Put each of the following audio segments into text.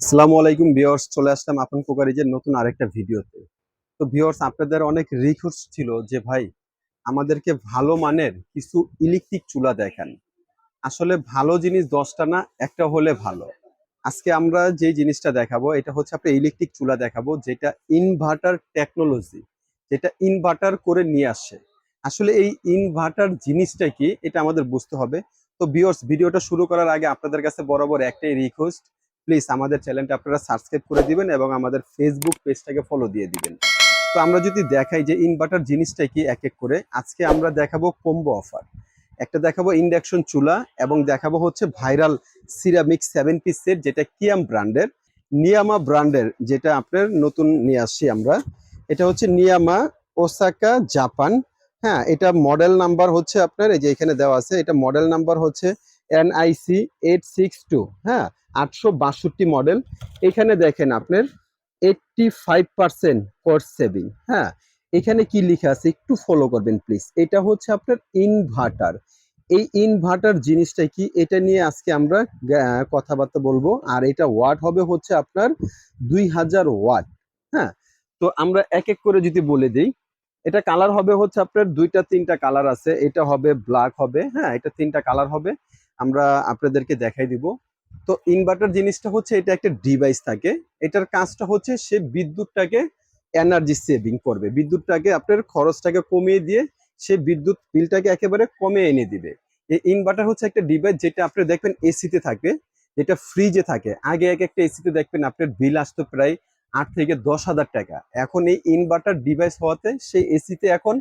আসসালামু আলাইকুম ভিউয়ার্স, চলে আসলাম আপন কুকারিজের নতুন আরেকটা ভিডিওতে। তো ভিউয়ার্স, আপনাদের অনেক রিকোয়েস্ট ছিল যে, ভাই, আমাদেরকে ভালো মানের কিছু ইলেকট্রিক চুলা দেখান। আসলে ভালো জিনিস দশটা না, একটা হলে ভালো। আজকে আমরা যে জিনিসটা দেখাবো, এটা হচ্ছে আপনার ইলেকট্রিক চুলা দেখাবো, যেটা ইনভার্টার টেকনোলজি যেটা ইনভার্টার করে নিয়ে আসে। আসলে এই ইনভার্টার জিনিসটা কি, এটা আমাদের বুঝতে হবে। তো ভিউয়ার্স, ভিডিওটা শুরু করার আগে আপনাদের কাছে বরাবর একটাই রিকোয়েস্ট প্লিজ আমাদের চ্যানেলটা আপনারা সাবস্ক্রাইব করে দিবেন এবং আমাদের ফেসবুক পেজটাকে ফলো দিয়ে দিবেন। তো আমরা যদি দেখাই যে ইনভার্টার জিনিসটা কি এক এক করে, আজকে আমরা দেখাবো কম্বো অফার একটা দেখাবো ইন্ডাকশন চুলা এবং দেখাবো হচ্ছে viral ceramic seven piece set যেটা কিয়াম ব্র্যান্ডের নিয়ামা ব্র্যান্ডের যেটা আপনার নতুন নিয়ে আসছি আমরা। এটা হচ্ছে নিয়ামা ওসাকা জাপান হ্যাঁ এটা মডেল নাম্বার হচ্ছে আপনার, এই যে এখানে দেওয়া আছে, এটা মডেল নাম্বার হচ্ছে এনআইসি এইট সিক্স টু হ্যাঁ আটশো বাষট্টি মডেল। এখানে দেখেন আপনার eighty five percent course saving হ্যাঁ? এখানে কি লেখা আছে একটু ফলো করবেন প্লিজ এটা হচ্ছে আপনার ইনভার্টার এই ইনভার্টার জিনিসটা কি? এটা নিয়ে আজকে আমরা কথাবার্তা বলব। আর এটা ওয়াট হবে হচ্ছে আপনার দুই হাজার ওয়াট হ্যাঁ? তো আমরা এক এক করে যদি বলে দিই, এটা কালার হবে হচ্ছে আপনার দুইটা, তিনটা কালার আছে। এটা হবে ব্ল্যাক হবে হ্যাঁ? এটা তিনটা কালার হবে। আমরা আপনাদেরকে দেখাই দিব। তো ইনভার্টার জিনিসটা হচ্ছে এটা একটা ডিভাইস থাকে। এটার কাজটা হচ্ছে সে বিদ্যুৎটাকে এনার্জি সেভিং করবে। বিদ্যুৎটাকে আপনার খরচটাকে কমিয়ে দিয়ে সে বিদ্যুৎ বিলটাকে একেবারে কমে এনে দিবে। এই ইনভার্টার হচ্ছে একটা ডিভাইস যেটা আপনি দেখবেন এসিতে থাকে, যেটা ফ্রিজে থাকে। আগে এক একটা এসিতে দেখবেন আপনার বিল আসতো প্রায় আট থেকে দশ হাজার টাকা। এখন এই ইনভার্টার ডিভাইস হওয়াতে সেই এসিতে এখন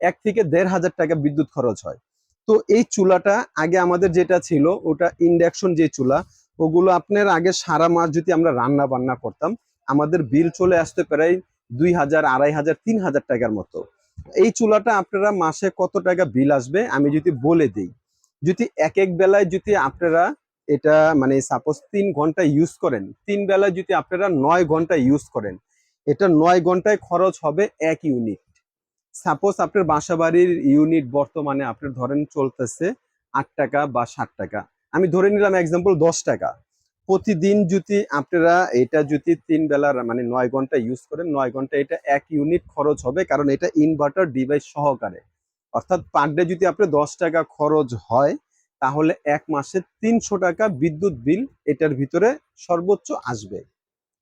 এক থেকে দেড় হাজার টাকা বিদ্যুৎ খরচ হয়। তো এই চুলাটা আগে আমাদের যেটা ছিল, ওটা ইন্ডাকশন যে চুলা, ওগুলো আপনার আগে সারা মাস যদি আমরা রান্না বান্না করতাম, আমাদের বিল চলে আসতে প্রায় দুই হাজার, আড়াই হাজার, তিন হাজার টাকার মতো। এই চুলাটা আপনারা মাসে কত টাকা বিল আসবে, আমি যদি বলে দিই। যদি এক এক বেলায় যদি আপনারা এটা মানে সাপোজ তিন ঘণ্টা ইউজ করেন, তিন বেলায় যদি আপনারা নয় ঘণ্টা ইউজ করেন, এটা নয় ঘন্টায় খরচ হবে এক ইউনিট সাপোজ আপনার বাসা বাড়ির ইউনিট বর্তমানে আপনার ধরেন চলতেছে আট টাকা বা ষাট টাকা। আমি ধরে নিলাম এক্সাম্পল দশ টাকা। প্রতিদিন যদি আপনারা এটা যদি তিন বেলার মানে নয় ঘণ্টা ইউজ করেন, নয় ঘণ্টা এটা এক ইউনিট খরচ হবে কারণ এটা ইনভার্টার ডিভাইস সহকারে। অর্থাৎ পার ডে যদি আপনার দশ টাকা খরচ হয়, তাহলে এক মাসে তিনশো টাকা বিদ্যুৎ বিল এটার ভিতরে সর্বোচ্চ আসবে।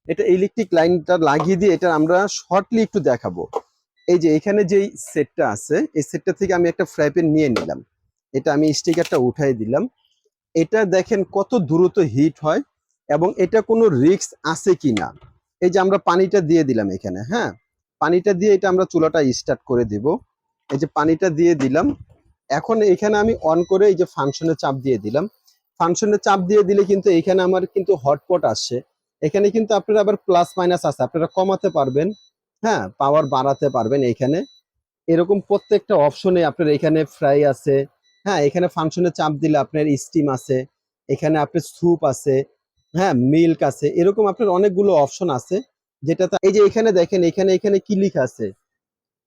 এটা ইলেকট্রিক লাইনটা লাগিয়ে দিয়ে এটা আমরা শর্টলি একটু দেখাবো। এই যে এখানে যেই সেটটা আছে, এই সেটটা থেকে আমি একটা ফ্রাই প্যান নিয়ে নিলাম। এটা আমি স্টিকারটা উঠাই দিলাম। এটা দেখেন কত দ্রুত হিট হয় এবং এটা কোনো রিস্ক আছে কি না এই যে আমরা পানিটা দিয়ে দিলাম এখানে হ্যাঁ? পানিটা দিয়ে এটা আমরা চুলাটা স্টার্ট করে দিব। এই যে পানিটা দিয়ে দিলাম। এখন এখানে আমি অন করে এই যে ফাংশনে চাপ দিয়ে দিলাম। ফাংশনে চাপ দিয়ে দিলে কিন্তু এখানে আমার কিন্তু হটপট আসছে। এখানে কিন্তু আপনারা আবার প্লাস মাইনাস আছে। আপনারা কমাতে পারবেন। হ্যাঁ পাওয়ার বাড়াতে পারবেন এইখানে। এরকম প্রত্যেকটা অপশনে আপনার এখানে ফ্রাই আছে। হ্যাঁ এখানে ফাংশনে চাপ দিলে আপনার স্টিম আছে। এখানে আপনার স্যুপ আছে। হ্যাঁ মিল্ক আছে। এরকম আপনার অনেকগুলো অপশন আছে। যেটাতে এই যে এখানে দেখেন, এখানে এখানে কি লেখা আছে?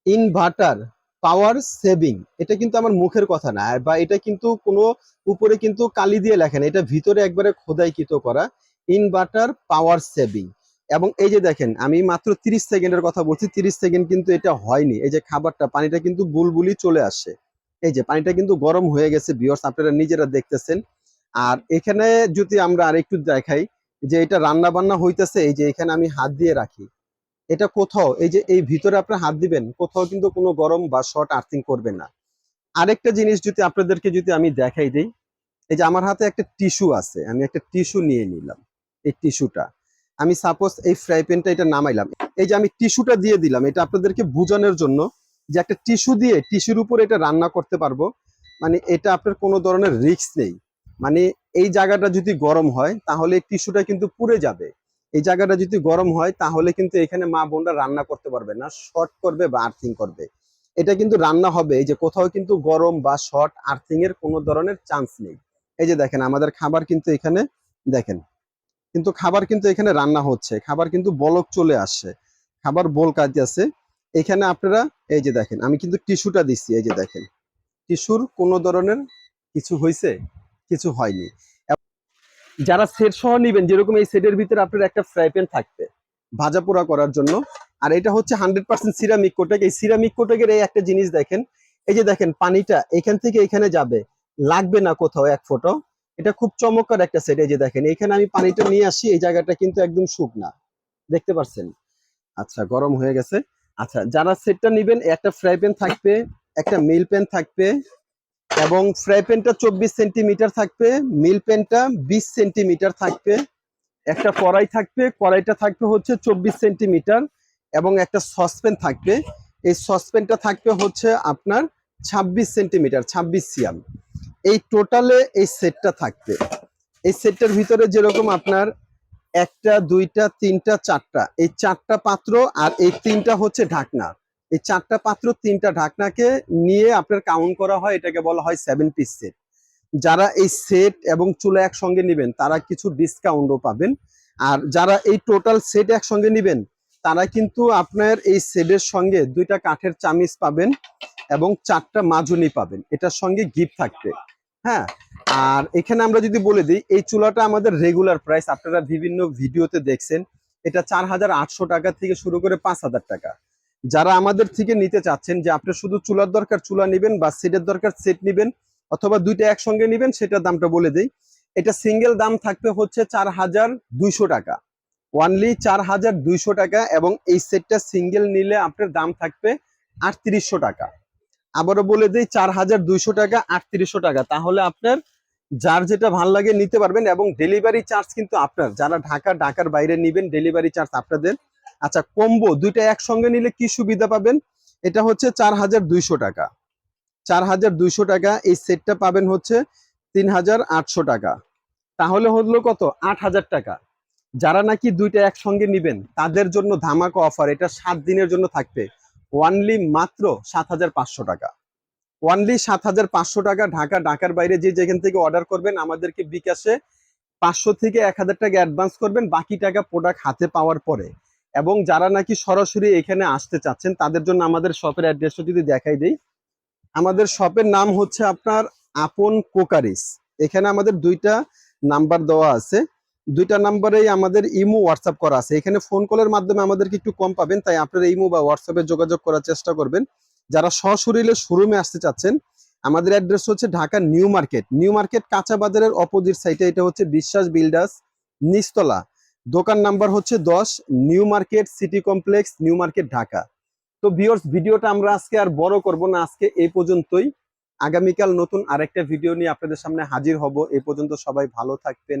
ইনভার্টার পাওয়ার সেভিং এটা কিন্তু আমার মুখের কথা না। বা এটা কিন্তু কোনো উপরে কিন্তু কালি দিয়ে লেখা না। এটা ভিতরে একবারে খোদাইকৃত করা। ইনভার্টার পাওয়ার সেভিং এবং এই যে দেখেন, আমি মাত্র 30 সেকেন্ডের কথা বলছি 30 সেকেন্ড কিন্তু এটা হয়নি। এই যে খাবারটা, পানিটা কিন্তু বুলবুলি চলে আসে এই যে পানিটা কিন্তু গরম হয়ে গেছে বিয়র্স আপনারা নিজেরা দেখতেছেন। আর এখানে যদি আমরা আরেকটু দেখাই যে এটা রান্না বান্না হইতেছে, এই যে এখানে আমি হাত দিয়ে রাখি। এটা কোথাও, এই যে এই ভিতরে আপনি হাত দিবেন, কোথাও কিন্তু কোনো গরম বা শর্ট আর্থিং করবে না। আরেকটা জিনিস যদি আপনাদেরকে যদি আমি দেখাই দিই, এই যে আমার হাতে একটা টিস্যু আছে, আমি একটা টিস্যু নিয়ে নিলাম। এই টিস্যুটা আমি সাপোজ এই ফ্রাই প্যানটা এটা নামাইলাম। এই যে আমি টিস্যুটা দিয়ে দিলাম, এটা আপনাদেরকে বোঝানোর জন্য যে একটা টিস্যু দিয়ে টিস্যুর উপর এটা রান্না করতে পারব মানে এটা আপনার কোনো ধরনের রিস্ক নেই। মানে এই জায়গাটা যদি গরম হয়, তাহলে টিস্যুটা কিন্তু পুড়ে যাবে। এই জায়গাটা যদি গরম হয়, তাহলে কিন্তু এখানে মা বোনরা রান্না করতে পারবে না শর্ট করবে বা আর্থিং করবে। এটা কিন্তু রান্না হবে, এই যে কোথাও কিন্তু গরম বা শর্ট আর্থিং এর কোনো ধরনের চান্স নেই। এই যে দেখেন, আমাদের খাবার কিন্তু এখানে, দেখেন। কিন্তু খাবার কিন্তু এখানে রান্না হচ্ছে, খাবার কিন্তু বলক চলে আসছে, খাবার বল কাজ আছে। এখানে আপনারা, এই যে দেখেন, আমি কিন্তু টিস্যুটা দিচ্ছি, এই যে দেখেন। টিস্যুর কোনো ধরনের কিছু হয়েছে? কিছু হয়নি। যারা সেট সহ নিবেন, যেরকম এই সেটের ভিতরে আপনার একটা ফ্রাই প্যান থাকবে, ভাজা পোড়া করার জন্য। আর এটা হচ্ছে হান্ড্রেড পার্সেন্ট সিরামিক কোটেক। এই সিরামিক কোটেকের এই একটা জিনিস দেখেন, এই যে দেখেন, পানিটা এখান থেকে এখানে যাবে, লাগবে না কোথাও এক ফোঁটো। এটা খুব চমৎকার একটা সেট এই যে দেখেন, এখানে আমি পানিটা নিয়ে আসি, এই জায়গাটা কিন্তু একদম শুকনা। দেখতে পাচ্ছেন আচ্ছা গরম হয়ে গেছে। আচ্ছা যারা সেটটা নিবেন, একটা ফ্রাই প্যান থাকবে, একটা মিল প্যান থাকবে এবং ফ্রাই প্যানটা চব্বিশ সেন্টিমিটার থাকবে মিল প্যানটা বিশ সেন্টিমিটার থাকবে, একটা কড়াই থাকবে, কড়াইটা থাকবে হচ্ছে চব্বিশ সেন্টিমিটার এবং একটা সসপ্যান থাকবে। এই সসপ্যানটা থাকবে হচ্ছে আপনার ছাব্বিশ সেন্টিমিটার ছাব্বিশ সিয়াম এই টোটালে এই সেটটা থাকবে। এই সেটটার ভিতরে যেরকম আপনার একটা, দুইটা, তিনটা, চারটা, এই চারটা পাত্র আর এই তিনটা হচ্ছে ঢাকনা। এই চারটা পাত্র, তিনটা ঢাকনাকে নিয়ে আপনার কাউন্ট করা হয়, এটাকে বলা হয় সেভেন পিস সেট যারা এই সেট এবং চুলা একসঙ্গে নেবেন, তারা কিছু ডিসকাউন্টও পাবেন। আর যারা এই টোটাল সেট একসঙ্গে নেবেন, তারা কিন্তু আপনার এই সেটের সঙ্গে দুইটা কাঠের চামিচ পাবেন এবং চারটা মাজুনি পাবেন। এটার সঙ্গে গিফট থাকবে। হ্যাঁ? আর এখানে আমরা যদি বলে দিই, এই চুলাটা আমাদের রেগুলার প্রাইস আপনারা বিভিন্ন ভিডিওতে দেখছেন, এটা চার হাজার আটশো টাকা থেকে শুরু করে পাঁচ হাজার টাকা। যারা আমাদের থেকে নিতে চাচ্ছেন যে আপনি শুধু চুলার দরকার চুলা নেবেন বা সেটের দরকার সেট নেবেন, অথবা দুইটা একসঙ্গে নেবেন, সেটার দামটা বলে দিই। এটা সিঙ্গেল দাম থাকবে হচ্ছে চার হাজার দুইশো টাকা। ওয়ানলি চার হাজার দুইশো টাকা এবং এই সেটটা সিঙ্গেল নিলে আপনার দাম থাকবে আটত্রিশশো টাকা। আবারও বলে দিই, চার হাজার দুইশো টাকা, আটত্রিশশো টাকা। তাহলে আপনার যার যেটা ভালো লাগে নিতে পারবেন এবং ডেলিভারি চার্জ কিন্তু আপনার। যারা ঢাকা, ঢাকার বাইরে নিবেন ডেলিভারি চার্জ আপনাদের। আচ্ছা কম্বো দুইটা একসঙ্গে নিলে কি সুবিধা পাবেন? এটা হচ্ছে চার হাজার দুইশো টাকা। চার হাজার দুইশো টাকা, এই সেটটা পাবেন হচ্ছে তিন হাজার আটশো টাকা। তাহলে হলো কত? আট হাজার টাকা। যারা নাকি দুইটা একসঙ্গে নিবেন, তাদের জন্য ধামাকা অফার এটা সাত দিনের জন্য থাকবে। ওয়ানলি মাত্র সাত হাজার পাঁচশো টাকা। ওয়ানলি সাত হাজার পাঁচশো টাকা ঢাকা, ঢাকার বাইরে যে যেখান থেকে অর্ডার করবেন, আমাদেরকে বিকাশে পাঁচশো থেকে এক হাজার টাকা অ্যাডভান্স করবেন, বাকি টাকা প্রোডাক্ট হাতে পাওয়ার পরে। এবং যারা নাকি সরাসরি এখানে আসতে চাচ্ছেন, তাদের জন্য আমাদের শপের অ্যাড্রেসটা যদি দেখাই দিই। আমাদের শপের নাম হচ্ছে আপনার আপন কোকারিস। এখানে আমাদের দুইটা নাম্বার দেওয়া আছে। দুইটা নাম্বারেই আমাদের ইমো হোয়াটসঅ্যাপ করা আছে। এখানে ফোন কলের মাধ্যমে আমাদেরকে একটু কম পাবেন, তাই আপনারা ইমো বা হোয়াটসঅ্যাপে যোগাযোগ করার চেষ্টা করবেন। যারা সশরীরে শোরুমে আসতে চাচ্ছেন, আমাদের অ্যাড্রেস হচ্ছে Dhaka new market. New market কাঁচা বাজারের অপোজিট সাইডে এটা হচ্ছে বিশ্বাস বিল্ডার্স নিচতলা। দোকান নাম্বার হচ্ছে দশ, new market city complex, new market Dhaka. তো ভিউয়ার্স ভিডিওটা আমরা আজকে আর বড় করব না, আজকে এই পর্যন্তই। আগামীকাল নতুন আরেকটা ভিডিও নিয়ে আপনাদের সামনে হাজির হব। এই পর্যন্ত সবাই ভালো থাকবেন।